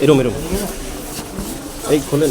이놈 이놈 에이 거는